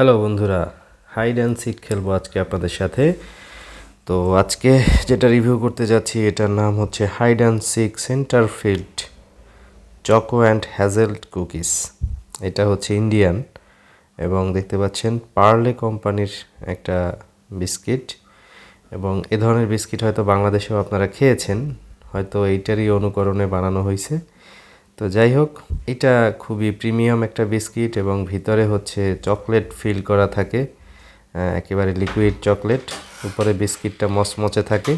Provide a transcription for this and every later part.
Hello বন্ধুরা hide and sick খেলব আজকে আপনাদের সাথে। তো আজকে যেটা রিভিউ করতে যাচ্ছি, এটার নাম হচ্ছে hide and seek centre filled choco and hazel cookies এটা হচ্ছে ইন্ডিয়ান এবং দেখতে পাচ্ছেন পার্লে কোম্পানির একটা বিস্কিট এবং এ ধরনের বিস্কিট হয়তো বাংলাদেশেও আপনারা খেয়েছেন, হয়তো এইটারই অনুকরণে বানানো হয়েছে। তো যাই হোক, এটা খুবই প্রিমিয়াম একটা বিস্কিট এবং ভিতরে হচ্ছে চকলেট ফিল করা থাকে। একেবারে লিকুইড চকলেট, উপরে বিস্কিটটা মচমচে থাকে।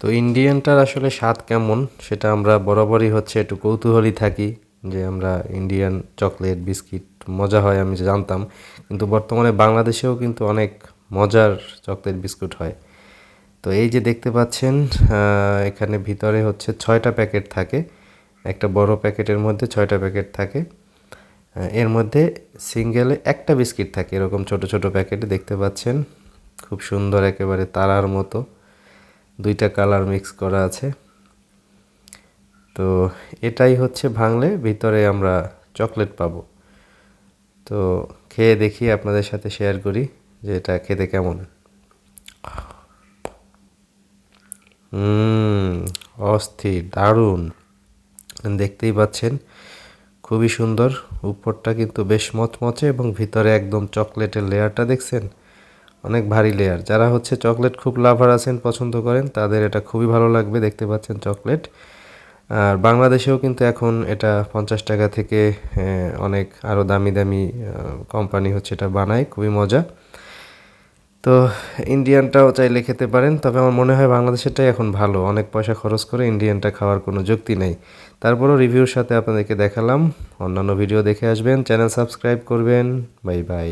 তো ইন্ডিয়ানটার আসলে স্বাদ কেমন সেটা আমরা বরাবরই হচ্ছে একটু কৌতূহলী থাকি যে আমরা ইন্ডিয়ান চকলেট, বিস্কিট, মজা হয় আমি জানতাম। কিন্তু বর্তমানে বাংলাদেশেও কিন্তু অনেক মজার চকলেট, বিস্কুট হয়। তো এই যে দেখতে পাচ্ছেন এখানে ভিতরে হচ্ছে ছয়টা প্যাকেট থাকে। একটা বড় প্যাকেটের মধ্যে ছয়টা প্যাকেট থাকে। এর মধ্যে সিঙ্গেলে একটা বিস্কিট থাকে, এরকম ছোট ছোট প্যাকেটে দেখতে পাচ্ছেন। খুব সুন্দর একেবারে তারার মতো। দুইটা কালার মিক্স করা আছে। তো এটাই হচ্ছে ভাঙলে ভিতরে আমরা চকলেট পাবো। তো খেয়ে দেখি, আপনাদের সাথে শেয়ার করি যে এটা খেতে কেমন। অস্থির, দারুণ। দেখতেই পাচ্ছেন। খুবই সুন্দর। উপরটা কিন্তু বেশ মচমচে এবং ভিতরে একদম চকলেটের লেয়ারটা দেখছেন? অনেক ভারী লেয়ার। যারা হচ্ছে চকলেট খুব লাভার আছেন, পছন্দ করেন, তাদের এটা খুবই ভালো লাগবে। দেখতে পাচ্ছেন চকলেট। আর বাংলাদেশেও কিন্তু এখন এটা পঞ্চাশ টাকা থেকে অনেক আরও দামি দামি কোম্পানি হচ্ছে এটা বানায়। খুবই মজা। তো ইন্ডিয়ানটাও চাইলে খেতে পারেন, তবে আমার মনে হয় বাংলাদেশেরটাই এখন ভালো। অনেক পয়সা খরচ করে ইন্ডিয়ানটা খাওয়ার কোনো যুক্তি নেই। তারপরও রিভিউর সাথে আপনাদেরকে দেখালাম। অন্যান্য ভিডিও দেখে আসবেন। চ্যানেল সাবস্ক্রাইব করবেন। Bye bye.